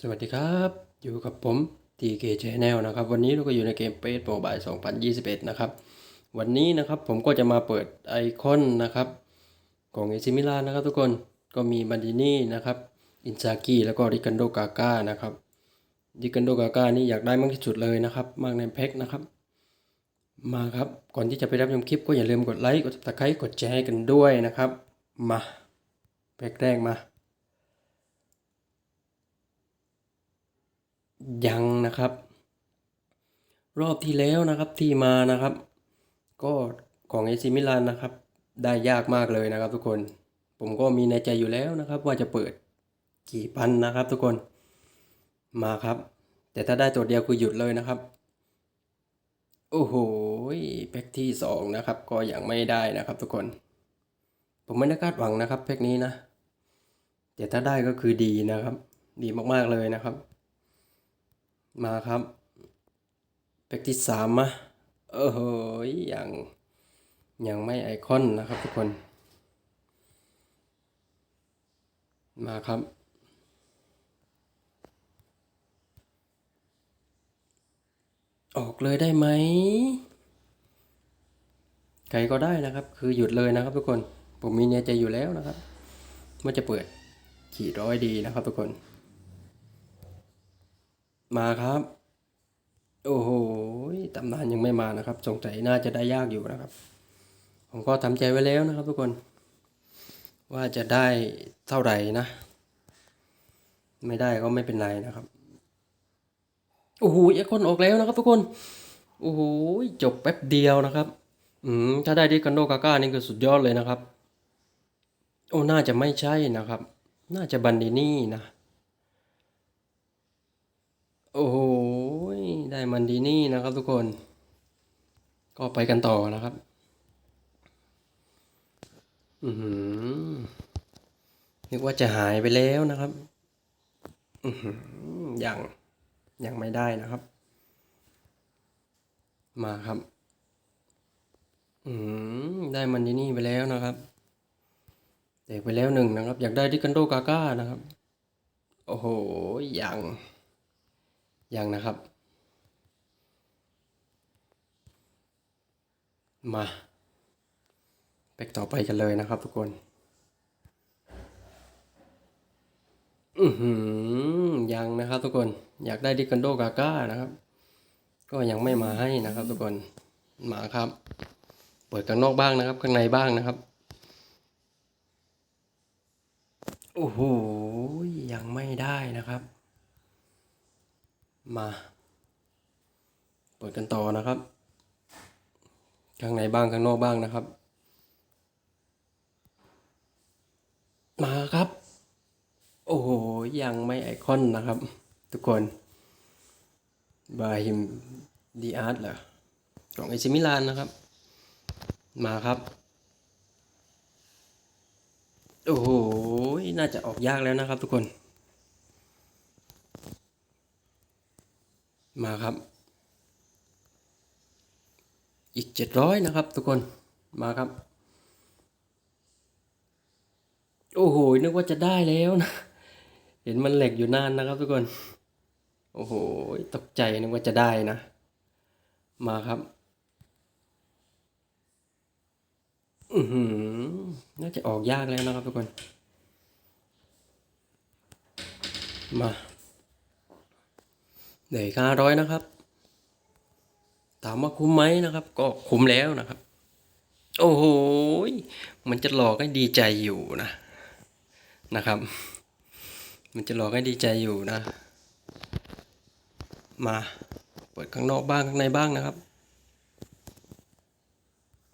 สวัสดีครับ อยู่กับผม TK Channel นะครับ วันนี้เราก็อยู่ในเกม PES Mobile 2021 นะครับ วันนี้นะครับผมก็จะมาเปิดไอคอนนะครับของเอซิมิลานะครับทุกคนก็มีบันดินี่นะครับอินซากิแล้วก็ริกันโดกาก้านะครับริกันโดกาก้านี่อยากได้มากที่สุดเลยนะครับมากในแพ็คนะครับ มาครับก่อนที่จะไปรับชมคลิปก็อย่าลืมกดไลค์กด subscribe กดแชร์กันด้วยนะครับ มาแพ็คแรกมา ยังนะครับ รอบที่แล้วนะครับที่มานะครับ ก็ของเอซิมิลานนะครับ ได้ยากมากเลยนะครับ ทุกคน ผมก็มีในใจอยู่แล้วนะครับ ว่าจะเปิดกี่พันนะครับ ทุกคนมาครับ แต่ถ้าได้ตัวเดียวคือหยุดเลยนะครับ โอ้โหแพ็กที่สองนะครับ ก็ยังไม่ได้นะครับทุกคน ผมไม่ได้คาดหวังนะครับแพ็กนี้นะแต่ถ้าได้ก็คือดีนะครับ ดีมากๆเลยนะครับ มาครับ แพ็กที่สามมาเออโหยยังยังไม่ไอคอนนะครับทุกคน มาครับ ออกเลยได้ไหมใครก็ได้นะครับ คือหยุดเลยนะครับทุกคน ผมมีเนี่ยใจอยู่แล้วนะครับว่าจะเปิดกี่ร้อยดีนะครับทุกคน มาครับ โอ้โหตำนานยังไม่มานะครับ สงสัยน่าจะได้ยากอยู่นะครับ ผมก็ทำใจไว้แล้วนะครับ ทุกคน ว่าจะได้เท่าไหร่นะ ไม่ได้ก็ไม่เป็นไรนะครับ โอ้โหไอคนออกแล้วนะครับ ทุกคน โอ้โหจบแป๊บเดียวนะครับอืมถ้าได้ดิกันโดกาก้านี่คือสุดยอดเลยนะครับ โอ้น่าจะไม่ใช่นะครับ น่าจะบันดินี่นะ โอ้โห ได้มันดีนี่นะครับทุกคน ก็ไปกันต่อนะครับ อือหือนึกว่าจะหายไปแล้วนะครับ อือหือยังยังไม่ได้นะครับ มาครับ อืมได้มันดีนี่ไปแล้วนะครับแตกไปแล้วหนึ่งนะครับ อยากได้ดิกันโดกาก้านะครับ โอ้โหยัง ยังนะครับ มาแพ็กต่อไปกันเลยนะครับทุกคน อือหือยังนะครับทุกคน อยากได้ดิกันโดกาก้านะครับ ก็ยังไม่มาให้นะครับทุกคน มาครับ เปิดข้างนอกบ้างนะครับ ข้างในบ้างนะครับ โอ้โห ยังไม่ได้นะครับ มา เปิดกันต่อนะครับข้างในบ้างข้างนอกบ้างนะครับ มาครับ โอ้โห ยังไม่ไอคอนนะครับ ทุกคนบาฮิมดีอาร์ตเหรอของไอซิมิลานนะครับ มาครับ โอ้โห น่าจะออกยากแล้วนะครับทุกคน มาครับ อีกเจ็ดร้อยนะครับทุกคนมาครับ โอ้โหนึกว่าจะได้แล้วนะ เห็นมันเหล็กอยู่นานนะครับทุกคน โอ้โหตกใจนึกว่าจะได้นะ มาครับอือหือน่าจะออกยากแล้วนะครับทุกคน มา เหลือห้าร้อยนะครับ ถามว่าคุ้มไหมนะครับ ก็คุ้มแล้วนะครับ โอ้โหมันจะหลอกให้ดีใจอยู่นะนะครับ มันจะหลอกให้ดีใจอยู่นะ มาเปิดข้างนอกบ้างข้างในบ้างนะครับ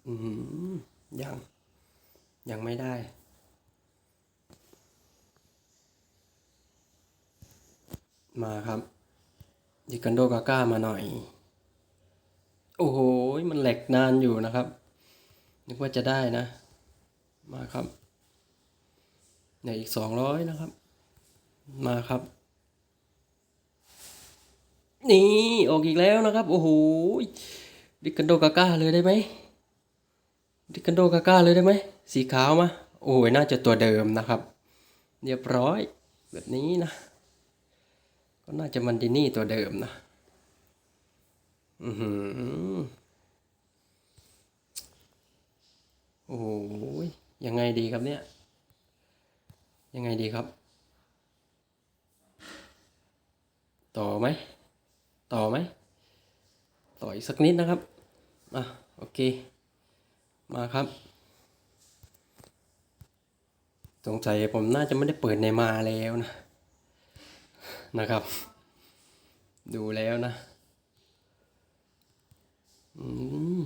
อืมยังยังไม่ได้มาครับ ดิกันโดกาก้ามาหน่อย โอ้โห มันแหลกนานอยู่นะครับ นึกว่าจะได้นะ มาครับในอีกสองร้อยนะครับ มาครับ นี่ออกอีกแล้วนะครับ โอ้โห ดิกันโดกาก้าเลยได้ไหม ดิกันโดกาก้าเลยได้ไหม สีขาวมา โอ้ยน่าจะตัวเดิมนะครับ เรียบร้อยแบบนี้นะ ก็น่าจะมันดินี่ตัวเดิมนะ อือหือ โอ้โหยังไงดีครับเนี่ย ยังไงดีครับ ต่อไหม ต่อไหม ต่ออีกสักนิดนะครับ อะ โอเค มาครับสงสัยผมน่าจะไม่ได้เปิดในมาแล้วนะ นะครับ ดูแล้วนะอืม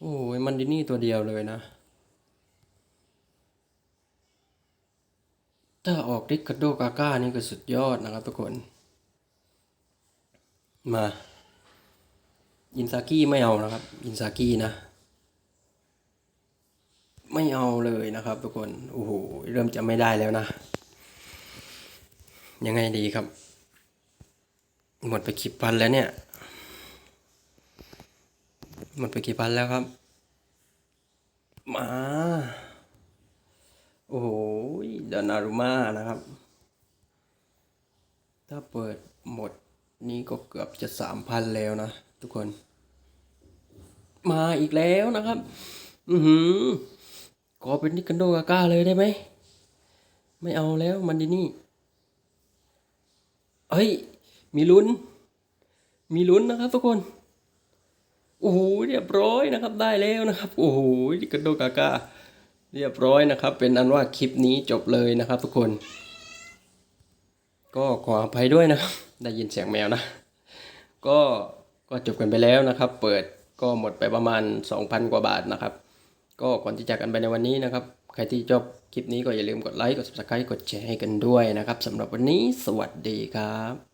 โอ้ยมันดินี่ตัวเดียวเลยนะ ถ้าออกริกาโดกาก้านี่ก็สุดยอดนะครับทุกคน มาอินซากิไม่เอานะครับ อินซากินะ ไม่เอาเลยนะครับทุกคน โอ้โห เริ่มจะไม่ได้แล้วนะ ยังไงดีครับ หมดไปกี่พันแล้วเนี่ย หมดไปกี่พันแล้วครับ มา โอ้โหดานารุมานะครับ ถ้าเปิดหมดนี่ก็เกือบจะสามพันแล้วนะ ทุกคน มาอีกแล้วนะครับ อือหือขอเป็นนิกันโดกาก้าเลยได้ไหม ไม่เอาแล้วมันดินี่ เฮ้ย มีลุ้น มีลุ้นนะครับทุกคน โอ้โหเรียบร้อยนะครับได้แล้วนะครับ โอ้โหนิกันโดกากาเรียบร้อยนะครับ เป็นอันว่าคลิปนี้จบเลยนะครับ ทุกคน ก็ขออภัยด้วยนะครับ ได้ยินเสียงแมวนะ ก็ก็จบกันไปแล้วนะครับ เปิดก็หมดไปประมาณ 2,000 กว่าบาทนะครับ ก็ก่อนที่จากกันไปในวันนี้นะครับ ใครที่ชอบคลิปนี้ก็อย่าลืมกดไลค์ กด subscribe กดแชร์ให้กันด้วยนะครับสำหรับวันนี้สวัสดีครับ